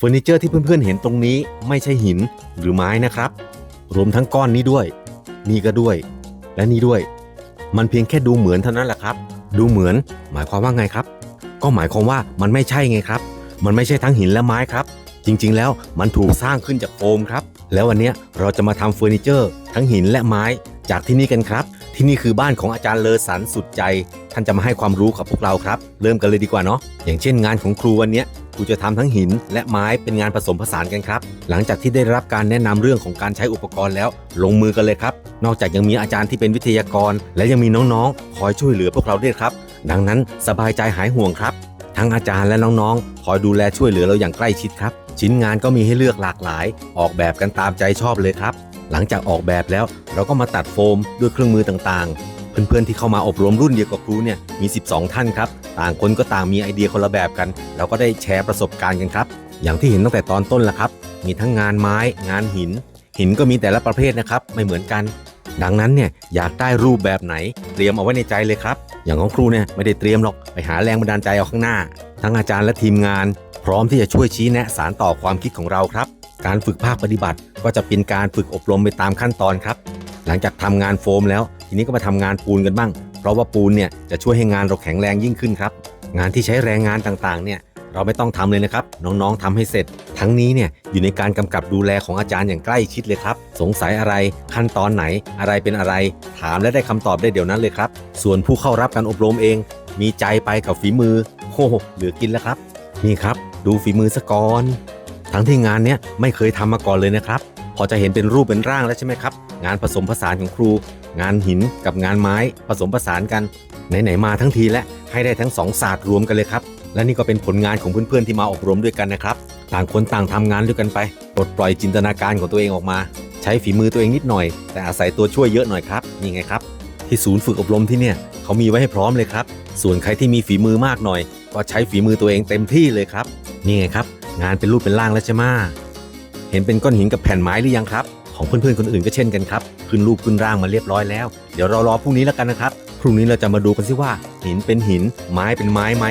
เฟอร์นิเจอร์ที่เพื่อนๆเห็นตรงนี้ไม่ใช่หินหรือไม้นะครับ รวมทั้งก้อนนี้ด้วย นี่ก็ด้วย และนี่ด้วย มันเพียงแค่ดูเหมือนเท่านั้นแหละครับ ดูเหมือน หมายความว่าไงครับ ก็หมายความว่ามันไม่ใช่ไงครับ มันไม่ใช่ทั้งหินและไม้ครับ จริงๆ แล้วมันถูกสร้างขึ้นจากโฟมครับ แล้ววันนี้เราจะมาทำเฟอร์นิเจอร์ ทั้งหินและไม้จากที่นี่กันครับ ที่นี่คือบ้านของอาจารย์เลอสันสุดใจ ท่านจะมาให้ความรู้กับพวกเราครับ เริ่มกันเลยดีกว่าเนาะอย่างเช่นงานของครูวันนี้ ยครูจะทำทั้งหินและไม้เป็นงานผสมผสานกันครับ หลังจากที่ได้รับการแนะนำเรื่องของการใช้อุปกรณ์แล้ว ลงมือกันเลยครับ นอกจากยังมีอาจารย์ที่เป็นวิทยากร และยังมีน้องๆ คอยช่วยเหลือพวกเราด้วยครับ ดังนั้นสบายใจหายห่วงครับ ทั้งอาจารย์และน้องๆ คอยดูแลช่วยเหลือเราอย่างใกล้ชิดครับ ชิ้นงานก็มีให้เลือกหลากหลาย ออกแบบกันตามใจชอบเลยครับ หลังจากออกแบบแล้วเราก็มาตัดโฟมด้วยเครื่องมือต่างๆ เพื่อนๆที่เข้ามาอบรมรุ่นเดียวกับครูเนี่ยมี 12 ท่านครับ ต่างคนก็ต่างมีไอเดียคนละแบบกันเราก็ได้แชร์ประสบการณ์กันครับ อย่างที่เห็นตั้งแต่ตอนต้นละครับ มีทั้งงานไม้ งานหิน หินก็มีแต่ละประเภทนะครับ ไม่เหมือนกัน ดังนั้นเนี่ยอยากได้รูปแบบไหน เตรียมเอาไว้ในใจเลยครับ อย่างของครูเนี่ยไม่ได้เตรียมหรอกไปหาแรงบันดาลใจเอาข้างหน้า ทั้งอาจารย์และทีมงาน พร้อมที่จะช่วยชี้แนะสารต่อความคิดของเราครับ การฝึกภาคปฏิบัติก็จะเป็นการฝึกอบรมไปตามขั้นตอนครับ หลังจากทำงานโฟมแล้ว ทีนี้ก็มาทำงานปูนกันบ้าง เพราะว่าปูนเนี่ยจะช่วยให้งานเราแข็งแรงยิ่งขึ้นครับ งานที่ใช้แรงงานต่างๆ เนี่ยเราไม่ต้องทำเลยนะครับ น้องๆทำให้เสร็จ ทั้งนี้เนี่ยอยู่ในการกำกับดูแลของอาจารย์อย่างใกล้ชิดเลยครับ สงสัยอะไรขั้นตอนไหนอะไรเป็นอะไร ถามและได้คำตอบได้เดี๋ยวนั้นเลยครับ ส่วนผู้เข้ารับการอบรมเอง มีใจไปกับฝีมือโอ้โหเหลือกินแล้วครับ นี่ครับ ดูฝีมือสะก่อนทั้งที่งานเนี้ยไม่เคยทำมาก่อนเลยนะครับ พอจะเห็นเป็นรูปเป็นร่างแล้วใช่ไหมครับ งานผสมผสานของครู งานหินกับงานไม้ผสมผสานกัน ไหนๆมาทั้งทีและให้ได้ทั้งสองศาสตร์รวมกันเลยครับ และนี่ก็เป็นผลงานของเพื่อนๆที่มาอบรมด้วยกันนะครับ ต่างคนต่างทำงานด้วยกันไปปลดปล่อยจินตนาการของตัวเองออกมา ใช้ฝีมือตัวเองนิดหน่อย แต่อาศัยตัวช่วยเยอะหน่อยครับนี่ไงครับ ที่ศูนย์ฝึกอบรมที่เนี่ยเขามีไว้ให้พร้อมเลยครับ ส่วนใครที่มีฝีมือมากหน่อย ก็ใช้ฝีมือตัวเองเต็มที่เลยครับนี่ไงครับ งานเป็นรูปเป็นร่างแล้วใช่ไหมเห็นเป็นก้อนหินกับแผ่นไม้หรือยังครับ ของเพื่อนๆคนอื่นก็เช่นกันครับ ขึ้นรูปขึ้นร่างมาเรียบร้อยแล้ว เดี๋ยวเรารอพรุ่งนี้แล้วกันนะครับ พรุ่งนี้เราจะมาดูกันสิว่า หินเป็นหิน ไม้เป็นไม้ไหม